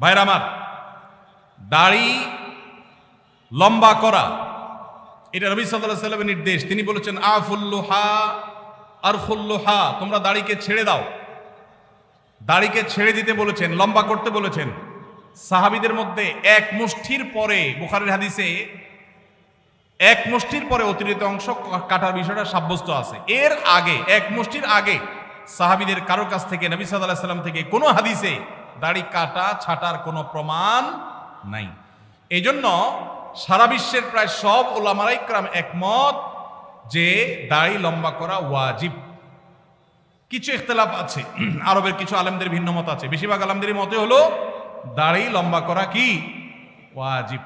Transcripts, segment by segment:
ভাইরা আমার, দাড়ি লম্বা করা, এটা নবী সাল্লাহ সাল্লামের নির্দেশ। তিনি বলেছেন, আফুল্লুহা আরফুল্লুহা, তোমরা দাড়িকে ছেড়ে দাও। দাড়িকে ছেড়ে দিতে বলেছেন, লম্বা করতে বলেছেন। সাহাবিদের মধ্যে এক মুষ্ঠির পরে, বুখারের হাদিসে এক মুষ্টির পরে অতিরিক্ত অংশ কাটার বিষয়টা সাব্যস্ত আছে। এর আগে, এক মুষ্টির আগে সাহাবিদের কারোর কাছ থেকে, নবী সাল্লাহ সাল্লাম থেকে কোনো হাদিসে দাড়ি কাটা, ছাটার কোনো প্রমাণ নাই। এই জন্য সারা বিশ্বের প্রায় সব ওলামারাই ক্রাম একমত যে দাড়ি লম্বা করা ওয়াজিব। কিছু ইখতলাফ আছে, আরবের কিছু আলেমদের ভিন্ন মত আছে। বেশিরভাগ আলেমদের মতে হলো, দাড়ি লম্বা করা কি? ওয়াজিব।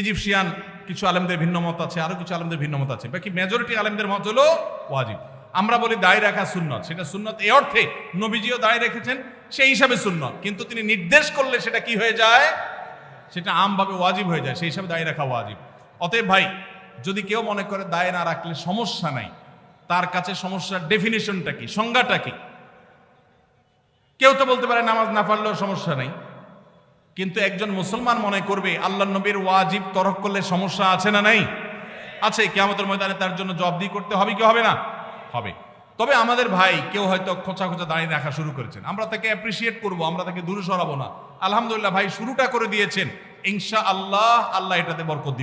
ইজিপশিয়ান কিছু আলেমদের ভিন্ন মত আছে আরও কিছু আলেমদের ভিন্ন মত আছে। বাকি মেজরিটি আলেমদের মত হলো ওয়াজিব। আমরা বলি দাড়ি রাখা সুন্নত। সেটা সুন্নত এ অর্থে নবীজিও দাড়ি রেখেছেন, সেই হিসাবে সুন্নত। কিন্তু তিনি নির্দেশ করলে সেটা কি হয়ে যায়? সেটা আমভাবে ওয়াজিব হয়ে যায়, সেই হিসাবে দাড়ি রাখা ওয়াজিব। অতএব ভাই, যদি কেউ মনে করে দায় না রাখলে সমস্যা নাই। তার কাছে সমস্যার ডেফিনেশনটা কি, সংজ্ঞাটা কি? কেউ তো বলতে পারে নামাজ না পড়লেও সমস্যা নাই। কিন্তু একজন মুসলমান মনে করবে আল্লাহ নবীর ওয়াজিব তরক করলে সমস্যা আছে না নাই? আছে, কেয়ামতের ময়দানে তার জন্য জবাবদি করতে হবে কি হবে না? হবে। তবে আমাদের ভাই কেউ হয়তো খোঁচা খোঁচা দাঁড়িয়ে রাখা শুরু করেছেন। আমরা তাকে অ্যাপ্রিসিয়েট করব, আমরা তাকে দূরে সরাবো না। আলহামদুলিল্লাহ ভাই শুরুটা করে দিয়েছেন। ইনশা আল্লাহ আল্লাহ এটাতে বরকত